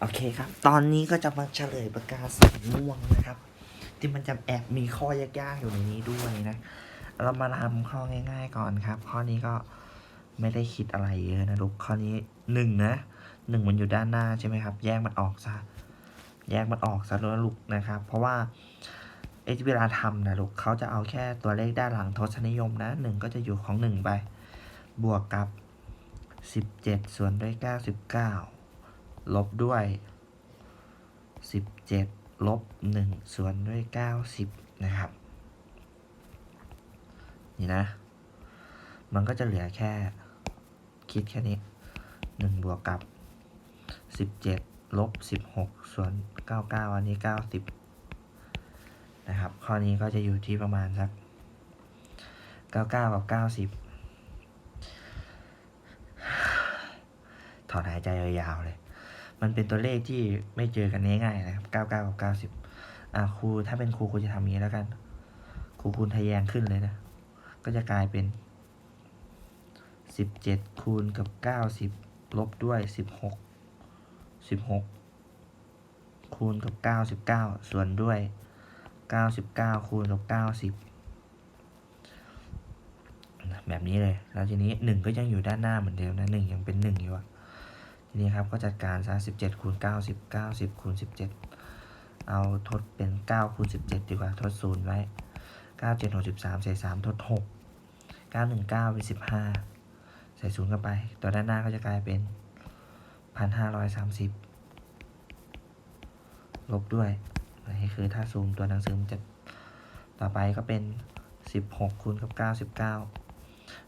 โอเคครับ ตอนนี้ก็จะมาเฉลยปากกาสีม่วงนะครับ ที่มันจะแอบมีข้อยากๆอยู่ในนี้ด้วยนะ เรามาทำข้อง่าย ๆ ก่อนครับ ข้อนี้ก็ไม่ได้คิดอะไรเยอะนะลูก ข้อนี้หนึ่งนะหนึ่งมันอยู่ด้านหน้าใช่ไหมครับ แยกมันออกซะ แยกมันออกซะแล้วลูกนะครับ เพราะว่าเอเวลาทำนะลูกเขาจะเอาแค่ตัวเลขด้านหลังทศนิยมนะหนึ่งก็จะอยู่ของหนึ่งไป บวกกับสิบเจ็ดส่วนด้วยเก้าสิบเก้า ลบด้วย 17 ลบ 1 ส่วนด้วย 90 นะครับ นี่นะ มันก็จะเหลือแค่ คิดแค่นี้ 1 บวกกับ 17 ลบ 16 ส่วน 99 อันนี้ 90 นะครับ ข้อนี้ก็จะอยู่ที่ประมาณสัก 99 กับ 90 ถอนหายใจยาวๆเลย มันเป็นตัวเลขที่ไม่เจอกันง่ายๆนะครับ 99 กับ90อ่าครูถ้าเป็นครูครูจะทำอย่างนี้แล้วกัน ครูคูณทะแยงขึ้นเลยนะ ก็จะกลายเป็น 17 คูณกับ 90 ลบด้วย 16 16 คูณกับ 99 ส่วนด้วย 99 คูณกับ 90แบบนี้เลย แล้วทีนี้1ก็ยังอยู่ด้านหน้าเหมือนเดิมนะ1ยังเป็น1อยู่อะ นี้ครับก็จัดการซะ17คูณ90 90คูณ17 เอาทดเป็น9คูณ17 ดีกว่าทดศูนย์ไว้9 7 6 13ใส่3ทด 6 9 1 9เป็น15 ใส่ศูนย์เข้าไป ตัวด้านหน้าก็จะกลายเป็น 1,530 ลบด้วยนนี้คือถ้าซูมตัวหนังสือมันจะต่อไปก็เป็น 16คูณกับ 9 19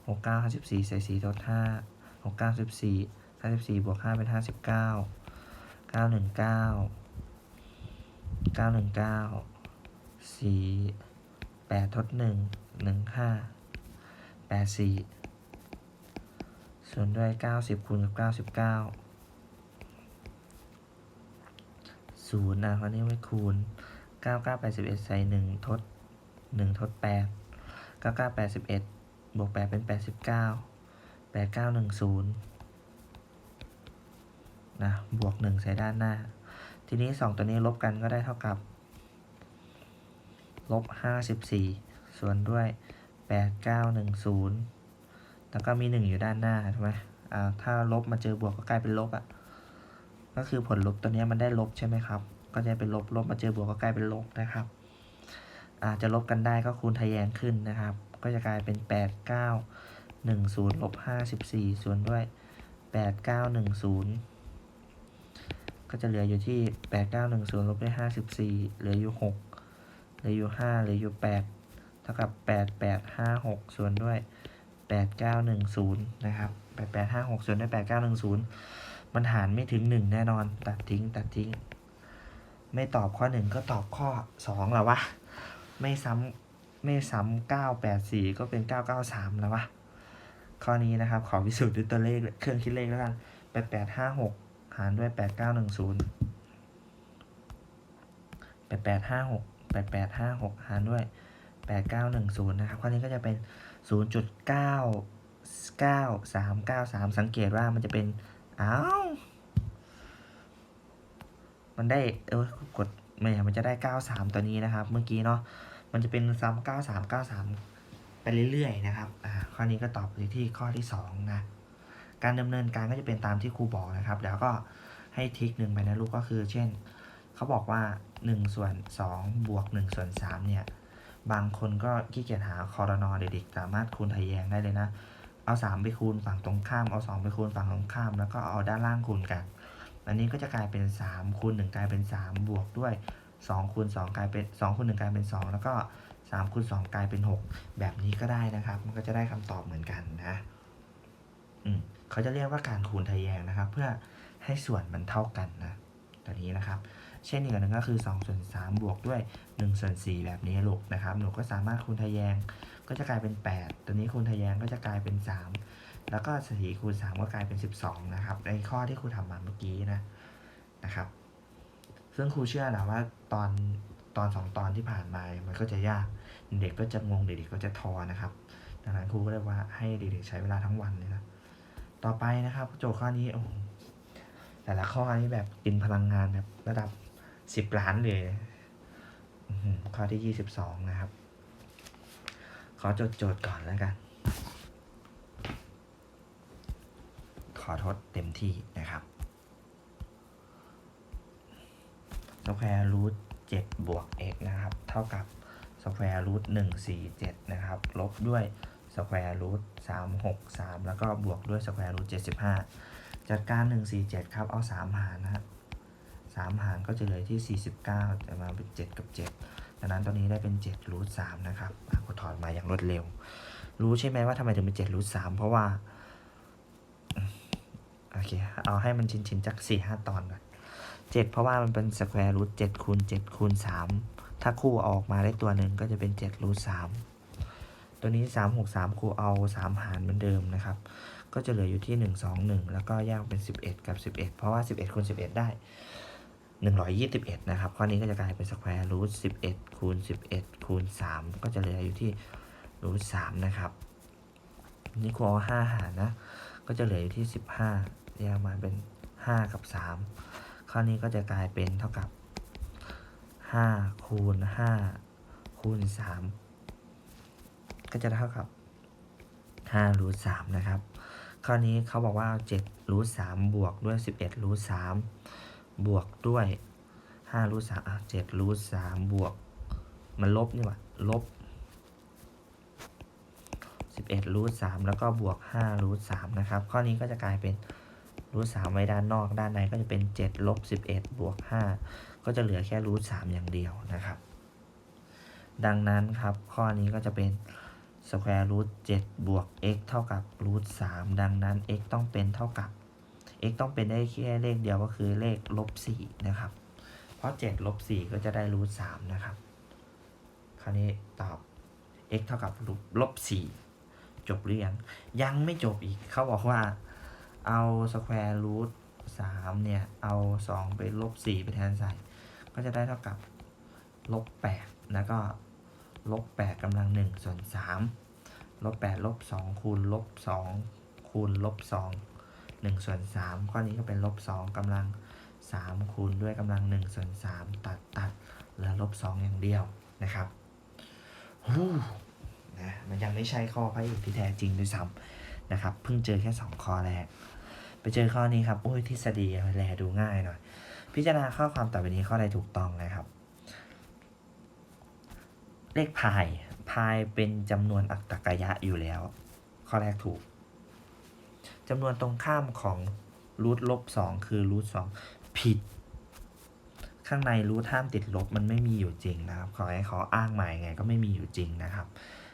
69 54ใส่4ทด5 69 14 54บวก5เป็น 59 919 919 4 8 ทด 1 15 84ส่วนด้วย 90 คูณกับ 99ศูนย์นะคราวนี้ไม่คูณ 99 81 ใส่ 1 ทด 1 ทด 8 99 81 บวก 8 เป็น 89 8910 นะบวก 1 ใส่ด้านหน้า ทีนี้ 2 ตัวนี้ลบกันก็ได้เท่ากับลบ54 ส่วนด้วย 8910 แล้วก็มี 1 อยู่ด้านหน้าใช่ไหมอ่าถ้าลบมาเจอบวกก็กลายเป็นลบอะ่ะก็คือผลลบตัวนี้มันได้ลบใช่ไหมครับ ก็จะเป็นลบลบมาเจอบวกก็กลายเป็นลบนะครับอาจจะลบกันได้ก็คูณทะแยงขึ้นนะครับ ก็จะกลายเป็น 8 9 1 0ลบ54 ส่วนด้วย 8 9 1 0 ก็จะเหลืออยู่ที่แปดเก้าหนึ่งศูนย์ลบด้วยห้าสิบสี่เหลืออยู่หกเหลืออยู่ห้าเหลืออยู่แปดเท่ากับแปดแปดห้าหกส่วนด้วยแปดเก้าหนึ่งศูนย์นะครับแปดแปดห้าหกส่วนด้วยแปดเก้าหนึ่งศูนย์มันหารไม่ถึงหนึ่งแน่นอน ตัดทิ้งตัดทิ้ง ไม่ตอบข้อหนึ่งก็ตอบข้อสองแล้ววะ ไม่ซ้ำไม่ซ้ำเก้าแปดสี่ก็เป็นเก้าเก้าสามแล้ววะ ข้อนี้นะครับ ขอพิสูจน์ด้วยตัวเลขเครื่องคิดเลขแล้วกันแปดแปดห้าหการด้วย 8910 8856 8856 หารด้วย 8910 นะครับข้อนี้ก็จะเป็น 0.99393 สังเกตว่ามันจะเป็น อ้าว มันได้ เออกดไม่มันจะได้ 93 ตัวนี้นะครับ เมื่อกี้เนาะ มันจะเป็นซ้ำ93 93 ไปเรื่อยๆ นะครับ อ่า ข้อนี้ก็ตอบไปที่ข้อที่ 2 นะ การดำเนินการก็จะเป็นตามที่ครูบอกนะครับ แล้วก็ให้ทิกหนึ่งไปนะลูกก็คือ เช่น เขาบอกว่า1ส่วน2บวก1ส่วน3เนี่ย บางคนก็ขี้เกียจหาคอรนอเด็กๆสามารถคูณทะแยงได้เลยนะ เอา 3 ไปคูณฝั่งตรงข้าม เอา 2 ไปคูณฝั่งตรงข้าม แล้วก็เอาด้านล่างคูณกัน อันนี้ก็จะกลายเป็น3คูณ1กลายเป็น 3 บวกด้วย2คูณ2กลายเป็น2คูณ1กลายเป็น 2 แล้วก็3คูณ2กลายเป็น 6 แบบนี้ก็ได้นะครับ มันก็จะได้คำตอบเหมือนกันนะ อืม เขาจะเรียกว่าการคูณทะแยงนะครับ เพื่อให้ส่วนมันเท่ากันนะตัวนี้นะครับ เช่นอีกอันหนึ่งก็คือ2ส่วน3บวกด้วย1ส่วน4แบบนี้ลูกนะครับ หนูก็สามารถคูณทะแยงก็จะกลายเป็น 8 ตัวนี้คูณทะแยงก็จะกลายเป็น 3 แล้วก็4คูณ3ก็กลายเป็น 12 นะครับ ในข้อที่ครูทำมาเมื่อกี้นะนะครับ ซึ่งครูเชื่อแหละว่าตอนตอนสองตอนที่ผ่านมา มันก็จะยาก เด็กก็จะงงเด็กๆก็จะทอนะครับ ดังนั้นครูก็เลยว่าให้เด็กๆใช้เวลาทั้งวันเลยนะ ต่อไปนะครับ โจทย์ข้อนี้โอ้หแต่ละข้อนี่แบบกินพลังงานแบบระดับสิบล้านเลยข้อที่ยี่สิบสองนะครับ ขอจดโจทย์ก่อนแล้วกัน ขอทดเต็มที่นะครับสแควร์รูทเจ็ดบวก x นะครับ เท่ากับสแควร์รูทหนึ่งสี่เจ็ดนะครับ ลบด้วย สแควร์รูทสามหกสามแล้วก็บวกด้วยสแควร์รูทเจ็ดสิบห้าจัดการหนึ่งสี่เจ็ดครับ เอาสามหารนะฮะสามหารก็จะเหลือที่สี่สิบเก้าจะมาเป็นเจ็ดกับเจ็ดดังนั้นตัวนี้ได้เป็นเจ็ดรูทสามนะครับกูถอดมาอย่างรวดเร็ว รู้ใช่ไหมว่าทำไมถึงเป็นเจ็ดรูทสามเพราะว่า โอเค เอาให้มันชินชินๆจากสี่ห้าตอนก่อนเจ็ดเพราะว่ามันเป็นสแควร์รูทเจ็ดคูณเจ็ดคูณสามถ้าคู่อออกมาได้ตัวหนึ่งก็จะเป็นเจ็ดรูทสาม ตัวนี้สามหกสามครูเอาสามหารเหมือนเดิมนะครับ ก็จะเหลืออยู่ที่หนึ่งสองหนึ่งแล้วก็แยกเป็นสิบเอ็ดกับสิบเอ็ดเพราะว่าสิบเอ็ดคูณสิบเอ็ดได้หนึ่งร้อยยี่สิบเอ็ดนะครับ ข้อนี้ก็จะกลายเป็นสแควร์รูทสิบเอ็ดคูณสิบเอ็ดคูณสามก็จะเหลืออยู่ที่รูทสามนะครับ นี่ครูเอาห้าหารนะ ก็จะเหลืออยู่ที่สิบห้าแยกมาเป็นห้ากับสามข้อนี้ก็จะกลายเป็นเท่ากับห้าคูณห้าคูณสาม ก็จะเท่ากับห้ารูทสามนะครับ ข้อนี้เขาบอกว่าเจ็ดรูทสามบวกด้วยสิบเอ็ดรูทสามบวกด้วยห้ารูทสามอะเจ็ดรูทสามบวก มันลบนี่หว่าลบ11รูท3แล้วก็บวก5รูท3นะครับ ข้อนี้ก็จะกลายเป็นรูท3ไว้ด้านนอก ด้านในก็จะเป็น7ลบ11บวก5ก็จะเหลือแค่รูท3อย่างเดียวนะครับ ดังนั้นครับข้อนี้ก็จะเป็น สแควร์รูท7บวก x เท่ากับรูท3ดังนั้น x ต้องเป็นเท่ากับ x ต้องเป็นได้แค่เลขเดียวก็คือเลขลบ4นะครับ เพราะ7ลบ4ก็จะได้รูท3นะครับ คราวนี้ตอบ x เท่ากับลบ4จบหรือยัง ยังไม่จบอีก เขาบอกว่าเอาสแควร์รูทสามเนี่ย เอาสองไปลบสี่ไปแทนใส่ ก็จะได้เท่ากับลบแปดแล้วก็ ลบแปดกำลังหนึ่งส่วนสามลบแปดลบสองคูณลบสองคูณลบสองหนึ่งส่วนสามข้อนี้ก็เป็นลบสองกำลังสามคูณด้วยกำลังหนึ่งส่วนสามตัดตัดเหลือลบสองอย่างเดียวนะครับฮู้นะมันยังไม่ใช่ข้อพระเอกที่แท้จริงด้วยซ้ำนะครับ เพิ่งเจอแค่สองข้อแรก ไปเจอข้อนี้ครับโอ้ยทฤษฎีแลดูง่ายหน่อย พิจารณาข้อความต่อไปนี้ข้อใดถูกต้องนะครับ เลขพาย พายเป็นจำนวนอัตตกยะอยู่แล้ว ข้อแรกถูกจำนวนตรงข้ามของรูทลบสองคือรูทสองผิด ข้างในรูทห้ามติดลบมันไม่มีอยู่จริงนะครับขอให้เขาอ้างใหม่ไงก็ไม่มีอยู่จริงนะครับ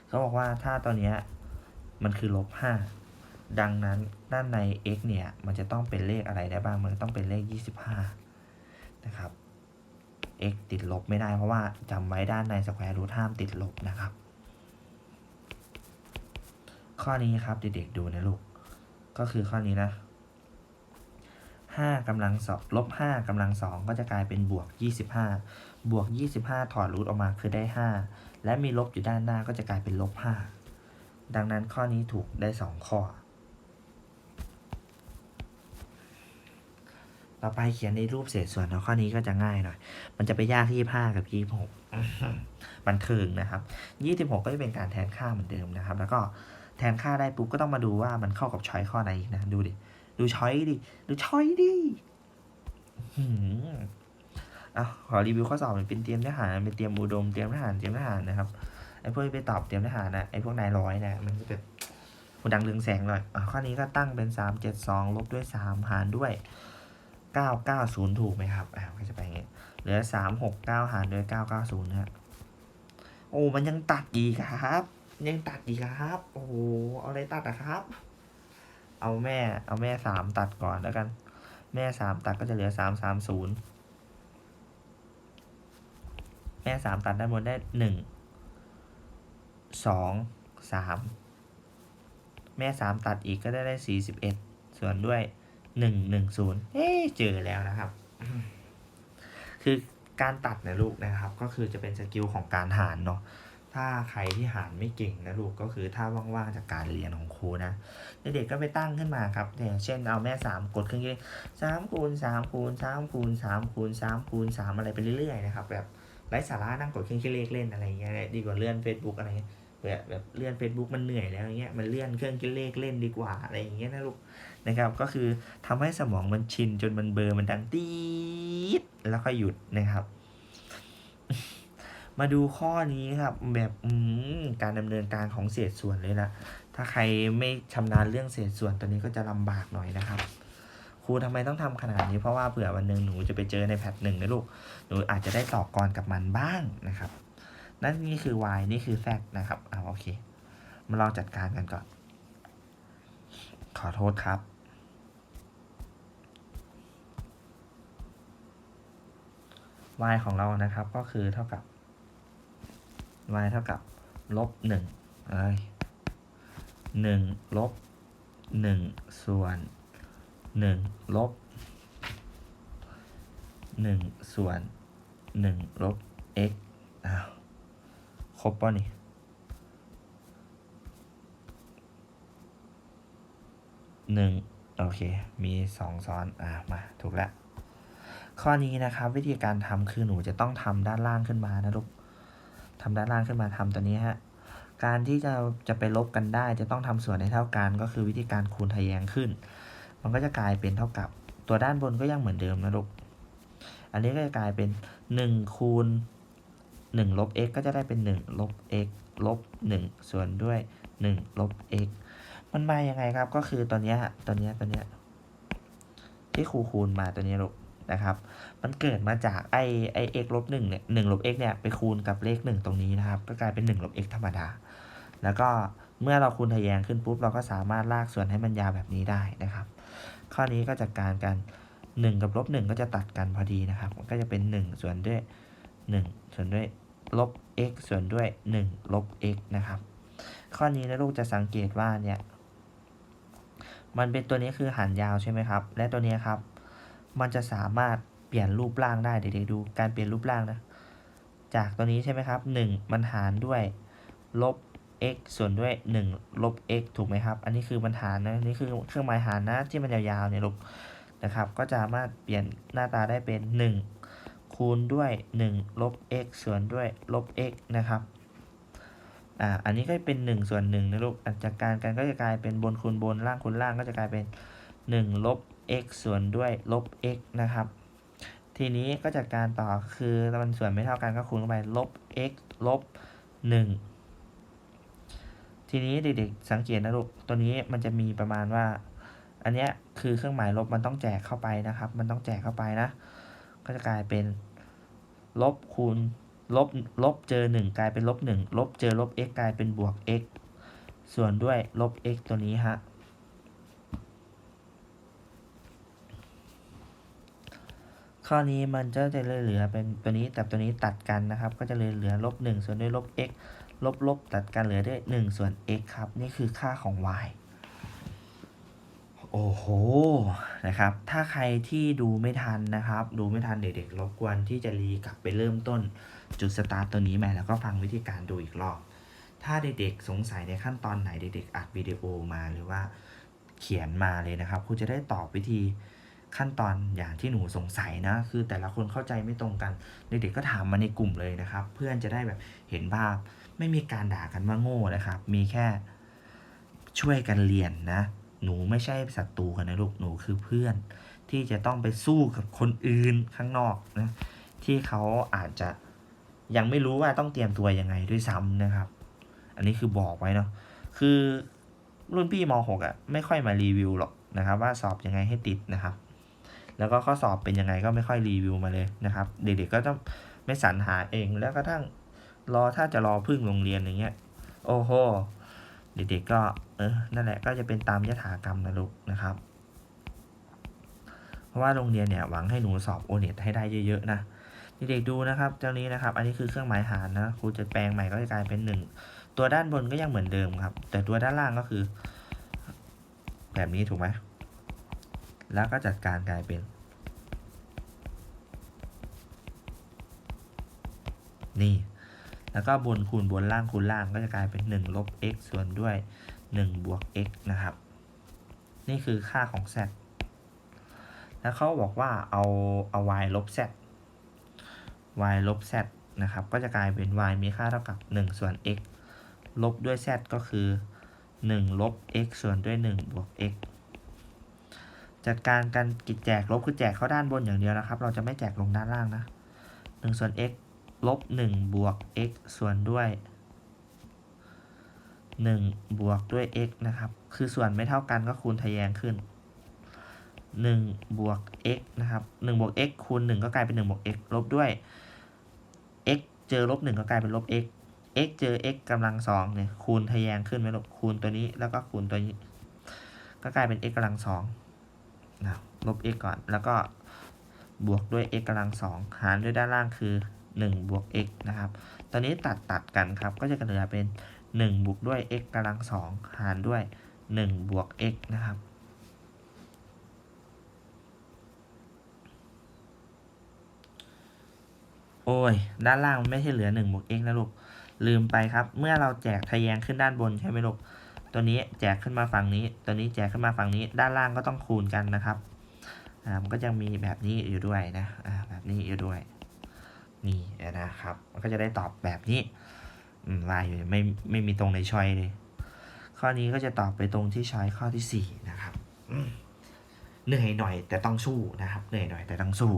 เขาบอกว่าถ้าตอนนี้มันคือลบห้าดังนั้นด้านใน x เนี่ย มันจะต้องเป็นเลขอะไรได้บ้าง มันต้องเป็นเลข 25 นะครับ x ติดลบไม่ได้เพราะว่าจำไว้ด้านในสแควร์รูทห้ามติดลบนะครับ ข้อนี้ครับเด็กๆดูนะลูก ก็คือข้อนี้นะ5กำลังสองลบ5กำลังสองก็จะกลายเป็นบวก 25 บวก 25 ถอดรูทออกมาคือได้ 5 และมีลบอยู่ด้านหน้าก็จะกลายเป็นลบ 5 ดังนั้นข้อนี้ถูกได้ 2 ข้อ ต่อไปเขียนในรูปเศษส่วนข้อนี้ก็จะง่ายหน่อย มันจะไปยากที่25กับ26บันเทิงนะครับ26ก็จะเป็นการแทนค่าเหมือนเดิมนะครับ แล้วก็แทนค่าได้ปุ๊บก็ต้องมาดูว่ามันเข้ากับช้อยข้อไหนนะ ดูดิ ดูช้อยดิ ดูช้อยดิหือะขอรีวิวข้อสอบเป็นเตรียมทหารเป็นเตรียมอุดมเตรียมทหารเตรียมทหารนะครับไอ้พวกที่ไปตอบเตรียมทหารนะไอ้พวกนายร้อยนะมันจะเป็นหูดังเรืองแสงหน่อยอะข้อนี้ก็ตั้งเป็นสามเจ็ดสองลบด้วยสามหารด้วย เก้าเก้าศูนย์ถูกไหมครับอ่าก็จะไปอย่างเงี้ยเหลือสามหกเก้าหารด้วยเก้าเก้าศูนย์นะฮะโอ้มันยังตัดอีกครับ ยังตัดอีกครับ โอ้โหเอาอะไรตัดอะครับ เอาแม่ เอาแม่สามตัดก่อนแล้วกัน แม่สามตัดก็จะเหลือสามสามศูนย์แม่สามตัดด้านบนได้หนึ่งสองสามแม่สามตัดอีกก็ได้ได้สี่สิบเอ็ดส่วนด้วย หนึ่งหนึ่งศูนย์เอ๊เจอแล้วนะครับ คือการตัดนะลูกนะครับ ก็คือจะเป็นสกิลของการหารเนาะถ้าใครที่หารไม่เก่งนะลูกก็คือถ้าว่างๆจากการเรียนของครูนะเด็กๆก็ไปตั้งขึ้นมาครับอย่างเช่นเอาแม่สามกดเครื่องเลขสามคูณสามคูณสามคูณสามคูณสามคูณสามอะไรไปเรื่อยๆนะครับแบบไร้สาระนั่งกดเครื่องคิดเลขเล่นอะไรอย่างเงี้ยดีกว่าเลื่อน Facebook อะไรเงี้ย แบบแบบเลื่อน Facebook มันเหนื่อยแล้วอย่างเงี้ยมันเลื่อนเครื่องคิดเลขเล่นดีกว่าอะไรอย่างเงี้ยนะลูกนะครับ ก็คือทำให้สมองมันชินจนมันเบอร์มันดังตีดแล้วก็หยุดนะครับ มาดูข้อนี้ครับแบบอืการดำเนินการของเศษส่วนเลยนะถ้าใครไม่ชำนาญเรื่องเศษส่วนตัวนี้ก็จะลำบากหน่อยนะครับครูทำไมต้องทำขนาดนี้เพราะว่าเผื่อวันหนึ่งหนูจะไปเจอในแพทหนึ่งนะลูกหนูอาจจะได้ต่อกรกับมันบ้างนะครับ นั่นนี่คือ y นี่คือ z นะครับเอาโอเค มาลองจัดการกันก่อน ขอโทษครับ y ของเรานะครับก็คือเท่ากับ y เท่ากับลบหนึ่งเอ้ยหนึ่งลบหนึ่งส่วนหนึ่งลบหนึ่งส่วนหนึ่งลบ x อ้าว รบป่ะนี่หนึ่งโอเค มีสองซ้อน อ่ามา ถูกแล้ว ข้อนี้นะครับ วิธีการทำคือหนูจะต้องทำด้านล่างขึ้นมานะลูกทำด้านล่างขึ้นมาทำตัวนี้ฮะ การที่จะจะไปลบกันได้ จะต้องทำส่วนให้เท่ากัน ก็คือวิธีการคูณทะแยงขึ้น มันก็จะกลายเป็นเท่ากับ ตัวด้านบนก็ยังเหมือนเดิมนะลูก อันนี้ก็จะกลายเป็น1คูณ 1ลบ x ก็จะได้เป็น1ลบ x ลบ 1 ส่วนด้วย1ลบ x มันมายังไงครับ ก็คือตัวเนี้ตัวเนี้ตัวเนี้ที่ครูคูณมาตัวนี้ลูกนะครับ มันเกิดมาจากไอไอ x ลบ1เนี่ย1ลบ x เนี่ยไปคูณกับเลข 1 ตรงนี้นะครับ ก็กลายเป็น1ลบ x ธรรมดา แล้วก็เมื่อเราคูณทะแยงขึ้นปุ๊บ เราก็สามารถลากส่วนให้มันยาวแบบนี้ได้นะครับ ข้อนี้ก็จัดการกัน 1 กับลบ1ก็จะตัดกันพอดีนะครับ ก็จะเป็น 1 ส่วนด้วย 1 ส่วนด้วย ลบ x ส่วนด้วย 1 ลบ x นะครับ ข้อนี้นะลูกจะสังเกตว่าเนี่ย มันเป็นตัวนี้คือหารยาวใช่ไหมครับ และตัวนี้ครับ มันจะสามารถเปลี่ยนรูปร่างได้ เด็กๆดูการเปลี่ยนรูปร่างนะ จากตัวนี้ใช่ไหมครับ 1 มันหารด้วยลบ x ส่วนด้วย 1 ลบ x ถูกไหมครับ อันนี้คือมันหารนะ นี่คือเครื่องหมายหารนะที่มันยาวๆเนี่ยลูกนะครับ ก็จะสามารถเปลี่ยนหน้าตาได้เป็น 1 คูณด้วย 1 ลบ x ส่วนด้วยลบ x นะครับ อ่า อันนี้ก็เป็น 1 ส่วน1นะลูกจากการกันก็จะกลายเป็นบนคูณบนล่างคูณล่างก็จะกลายเป็น 1 ลบ x ส่วนด้วยลบ x นะครับ ทีนี้ก็จากการต่อคือมันส่วนไม่เท่ากันก็คูณเข้าไปลบ x ลบ 1 ทีนี้เด็กๆสังเกตนะลูก ตัวนี้มันจะมีประมาณว่า อันเนี้ยคือเครื่องหมายลบมันต้องแจกเข้าไปนะครับ มันต้องแจกเข้าไปนะ ก็จะกลายเป็น ลบคูณลบลบเจอ 1 กลายเป็นลบ1ลบเจอลบ x กลายเป็นบวก x ส่วนด้วยลบ x ตัวนี้ฮะข้อนี้มันจะจะเหลือเป็นตัวนี้แต่ตัวนี้ตัดกันนะครับ ก็จะเลยเหลือลบ1ส่วนด้วยลบ x ลบลบตัดกันเหลือด้วย1ส่วน x ครับ นี่คือค่าของ y โอ้โหนะครับ ถ้าใครที่ดูไม่ทันนะครับ ดูไม่ทันเด็กๆรบกวนที่จะรีกลับไปเริ่มต้นจุดสตาร์ตตัวนี้ใหม่แล้วก็ฟังวิธีการดูอีกรอบ ถ้าเด็กๆสงสัยในขั้นตอนไหนเด็กๆอัดวิดีโอมาหรือว่าเขียนมาเลยนะครับครูจะได้ตอบวิธีขั้นตอนอย่างที่หนูสงสัยนะ คือแต่ละคนเข้าใจไม่ตรงกัน เด็กๆก็ถามมาในกลุ่มเลยนะครับ เพื่อนจะได้แบบเห็นภาพ ไม่มีการด่ากันว่าโง่นะครับ มีแค่ช่วยกันเรียนนะ หนูไม่ใช่ศัตรูกันนะลูกหนูคือเพื่อน ที่จะต้องไปสู้กับคนอื่นข้างนอกนะที่เขาอาจจะยังไม่รู้ว่าต้องเตรียมตัวยังไงด้วยซ้ำนะครับ อันนี้คือบอกไว้เนาะคือรุ่นพี่ม .6 อะไม่ค่อยมารีวิวหรอกนะครับ ว่าสอบยังไงให้ติดนะครับ แล้วก็ข้อสอบเป็นยังไงก็ไม่ค่อยรีวิวมาเลยนะครับ เด็กๆก็ต้องไม่สรรหาเองแล้วก็ทั้งรอถ้าจะรอพึ่งโรงเรียนอย่างเงี้ย โอ้โห เด็กๆก็เออนั่นแหละก็จะเป็นตามยถากรรมนะลูกนะครับ เพราะว่าโรงเรียนเนี่ยหวังให้หนูสอบโอเน็ตให้ได้เยอะๆนะเด็กๆดูนะครับเจ้านี้นะครับ อันนี้คือเครื่องหมายหารนะครูจะแปลงใหม่ก็จะกลายเป็นหนึ่งตัวด้านบนก็ยังเหมือนเดิมครับ แต่ตัวด้านล่างก็คือ แบบนี้ถูกไหมแล้วก็จัดการกลายเป็น นี่ แล้วก็บนคูณบนล่างคูณล่างก็จะกลายเป็น 1 ลบ x ส่วนด้วย 1 บวก x นะครับ นี่คือค่าของ z แล้วเขาบอกว่าเอาเอา y ลบ z y ลบ z นะครับ ก็จะกลายเป็น y มีค่าเท่ากับ 1 ส่วน x ลบด้วย z ก็คือ 1 ลบ x ส่วนด้วย 1 บวก x จัดการการกิจแจกลบคือแจกเข้าด้านบนอย่างเดียวนะครับ เราจะไม่แจกลงด้านล่างนะ1ส่วน x ลบ1บวก x ส่วนด้วย 1 บวกด้วย x นะครับ คือส่วนไม่เท่ากันก็คูณทะแยงขึ้น 1 บวก x นะครับ 1 บวก x คูณ 1 ก็กลายเป็น 1 บวก x ลบด้วย x เจอลบ 1 ก็กลายเป็นลบ x x เจอ x กำลังสองเนี่ยคูณทะแยงขึ้นไหมลูกคูณตัวนี้แล้วก็คูณตัวนี้ ก็กลายเป็น x กำลังสองนะลบ x ก่อนแล้วก็บวกด้วย x กำลังสองหารด้วยด้านล่างคือ 1บวก x นะครับ ตอนนี้ตัดตัดกันครับ ก็จะเหลือเป็น 1 บวกด้วย x กำลังสองหารด้วย 1 บวก x นะครับ โอ้ย ด้านล่างมันไม่ใช่เหลือ 1 บวก x นะลูก ลืมไปครับ เมื่อเราแจกทะแยงขึ้นด้านบนใช่ไหมลูก ตัวนี้แจกขึ้นมาฝั่งนี้ ตัวนี้แจกขึ้นมาฝั่งนี้ ด้านล่างก็ต้องคูณกันนะครับ อ่า มันก็จะมีแบบนี้อยู่ด้วยนะ อ่า แบบนี้อยู่ด้วย นี่นะครับ มันก็จะได้ตอบแบบนี้ลายอยู่ไม่ไม่มีตรงในช้อยเลยข้อนี้ก็จะตอบไปตรงที่ช้อยข้อที่สี่นะครับเหนื่อยหน่อยแต่ต้องสู้นะครับ เหนื่อยหน่อยแต่ต้องสู้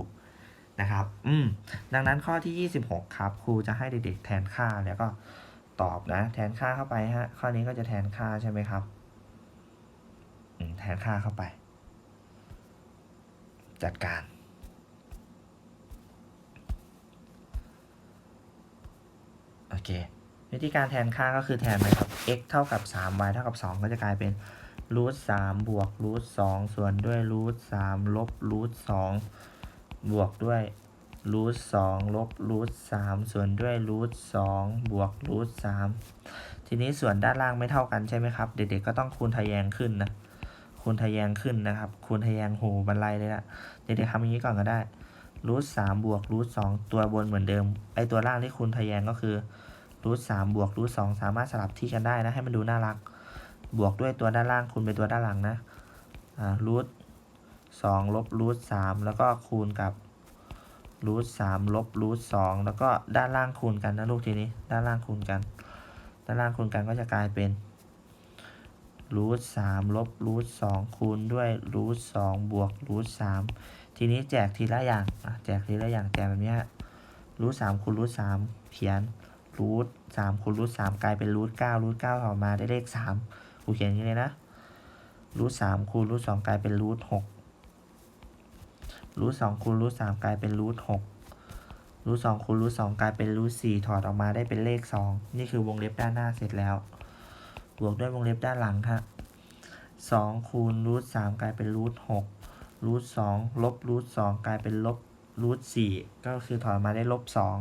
นะครับ อืม ดังนั้นข้อที่ 26 ครับ ครูจะให้เด็กๆแทนค่าแล้วก็ตอบนะ แทนค่าเข้าไปฮะ ข้อนี้ก็จะแทนค่าใช่ไหมครับอืมแทนค่าเข้าไป จัดการ อเค วิธีการแทนค่าก็คือแทนไปครับ x เท่ากับ 3 y เท่ากับ 2 ก็จะกลายเป็นรูท3บวกรูท2ส่วนด้วยรูท3ลบรูท2บวกด้วยรูท2ลบรูท3ส่วนด้วยรูท2บวกรูท3ทีนี้ส่วนด้านล่างไม่เท่ากันใช่ไหมครับ เด็กๆก็ต้องคูณทะแยงขึ้นนะคูณทะแยงขึ้นนะครับ คูณทะแยงโหบรรลัยเลยละเด็กๆทำอย่างนี้ก่อนก็ได้ รูท3บวกรูท2ตัวบนเหมือนเดิม ไอตัวล่างที่คูณทะแยงก็คือรูทสามบวกรูทสองสามารถสลับที่กันได้นะ ให้มันดูน่ารัก บวกด้วยตัวด้านล่างคูณไปตัวด้านหลังนะอ่ารูทสองลบรูทสามแล้วก็คูณกับรูทสามลบรูทสองแล้วก็ด้านล่างคูณกันนะลูกทีนี้ ด้านล่างคูณกัน ด้านล่างคูณกันก็จะกลายเป็นรูทสามลบรูทสองคูณด้วยรูทสองบวกรูทสาม ทีนี้แจกทีละอย่างแจกทีละอย่างแจกแบบนี้รูทสามคูณรูทสามเขียนรูทสามคูณรูทสามกลายเป็นรูทเก้ารูทเก้าออกมาได้เลขสามครูเขียนอย่างนี้เลยนะรูทสามคูณรูทสองกลายเป็นรูทหกรูทสองคูณรูทสามกลายเป็นรูทหกรูทสองคูณรูทสองกลายเป็นรูทสี่ถอดออกมาได้เป็นเลขสองนี่คือวงเล็บด้านหน้าเสร็จแล้ว บวกด้วยวงเล็บด้านหลังครับสองคูณรูทสามกลายเป็นรูทหก รูทสองลบรูทสองกลายเป็นลบรูทสี่ก็คือถอดมาได้ลบสอง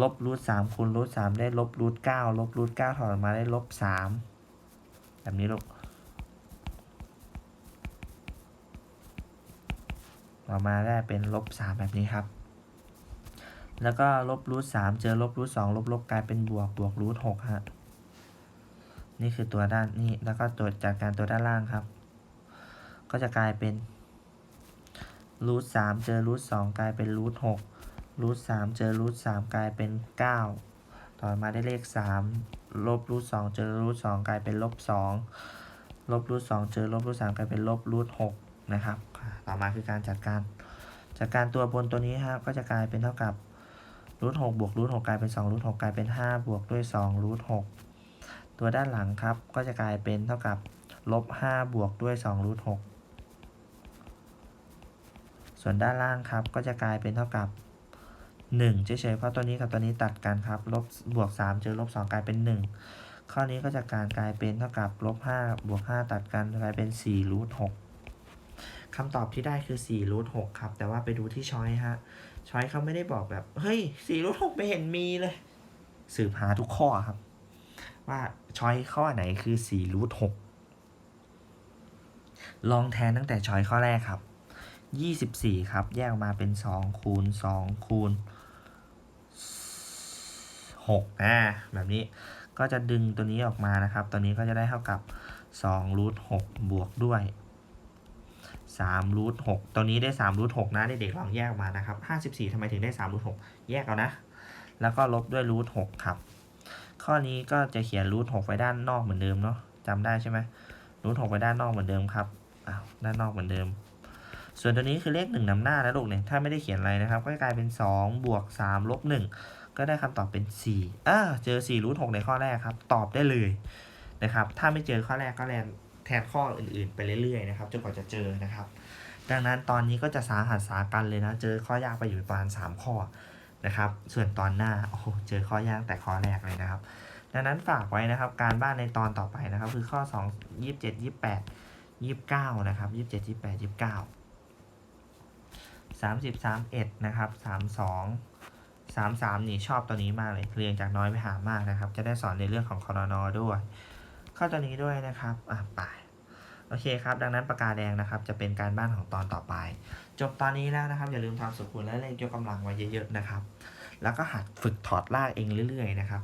ลบรูทสามคูณรูทสามได้ลบรูทเก้าลบรูทเก้าถอดออกมาได้ลบสามแบบนี้ลูกออกมาได้เป็นลบสามแบบนี้ครับ แล้วก็ลบรูทสามเจอลบรูทสองลบลบกลายเป็นบวกบวกรูทหกฮะ นี่คือตัวด้านนี้ แล้วก็ตัวจากการตัวด้านล่างครับ ก็จะกลายเป็นรูทสามเจอรูทสองกลายเป็นรูทหกรูทสามเจอรูทสามกลายเป็นเก้าต่อมาได้เลขสามลบรูทสองเจอรูทสองกลายเป็นลบสองลบรูทสองเจอลบรูทสามกลายเป็นลบรูทหกนะครับ ต่อมาคือการจัดการ จัดการตัวบนตัวนี้ครับก็จะกลายเป็นเท่ากับรูทหกบวกรูทหกกลายเป็นสองรูทหกกลายเป็นห้าบวกด้วยสองรูทหกตัวด้านหลังครับก็จะกลายเป็นเท่ากับลบห้าบวกด้วยสองรูทหก ส่วนด้านล่างครับก็จะกลายเป็นเท่ากับหนึ่งเฉยๆ เพราะตัวนี้กับตัวนี้ตัดกันครับ ลบบวกสามเจอลบสองกลายเป็นหนึ่งข้อนี้ก็จะการกลายเป็นเท่ากับลบห้าบวกห้าตัดกันกลายเป็นสี่รูทหกคำตอบที่ได้คือสี่รูทหกครับ แต่ว่าไปดูที่ช้อยฮะ ช้อยเขาไม่ได้บอกแบบ เฮ้ยสี่รูทหกไม่เห็นมีเลย สืบหาทุกข้อครับ ว่าช้อยข้อไหนคือสี่รูทหกลองแทนตั้งแต่ช้อยข้อแรกครับ ยี่สิบสี่ครับ แยกออกมาเป็นสองคูณสองคูณ6อ่าแบบนี้ก็จะดึงตัวนี้ออกมานะครับ ตัวนี้ก็จะได้เท่ากับ2รูท6บวกด้วย3รูท6ตัวนี้ได้3รูท6นะเด็กๆลองแยกออกมานะครับ 54ทำไมถึงได้3รูท6แยกเอานะ แล้วก็ลบด้วยรูท6ครับ ข้อนี้ก็จะเขียนรูท6ไว้ด้านนอกเหมือนเดิมเนาะจำได้ใช่ไหมรูท6ไว้ด้านนอกเหมือนเดิมครับอ้าวด้านนอกเหมือนเดิม ส่วนตัวนี้คือเลขหนึ่งนำหน้านะลูกเนี่ย ถ้าไม่ได้เขียนอะไรนะครับ ก็กลายเป็น 2 บวก3ลบ1ก็ได้คำตอบเป็น4อ่าเจอ4รูท6ในข้อแรกครับ ตอบได้เลยนะครับ ถ้าไม่เจอข้อแรกก็แทนแทนข้ออื่นๆ ไปเรื่อยๆนะครับ จนกว่าจะเจอนะครับ ดังนั้นตอนนี้ก็จะสาหัสสากันเลยนะ เจอข้อยากไปอยู่ประมาณ3ข้อนะครับ ส่วนตอนหน้า โอ้โห เจอข้อยากแต่ข้อแรกเลยนะครับ ดังนั้นฝากไว้นะครับ การบ้านในตอนต่อไปนะครับ คือข้อ 2 27 28 29 นะครับ 27 28 29 30 31นะครับ32 33นี่ชอบตัวนี้มากเลยเรียงจากน้อยไปหามากนะครับ จะได้สอนในเรื่องของคอนอด้วย เข้อตัวนี้ด้วยนะครับอะไปโอเคครับ ดังนั้นปากกาแดงนะครับ จะเป็นการบ้านของตอนต่อไป จบตอนนี้แล้วนะครับ อย่าลืมทำสุขุนและเลขยกกำลังไว้เยอะๆนะครับ แล้วก็หัดฝึกถอดลากเองเรื่อยๆนะครับ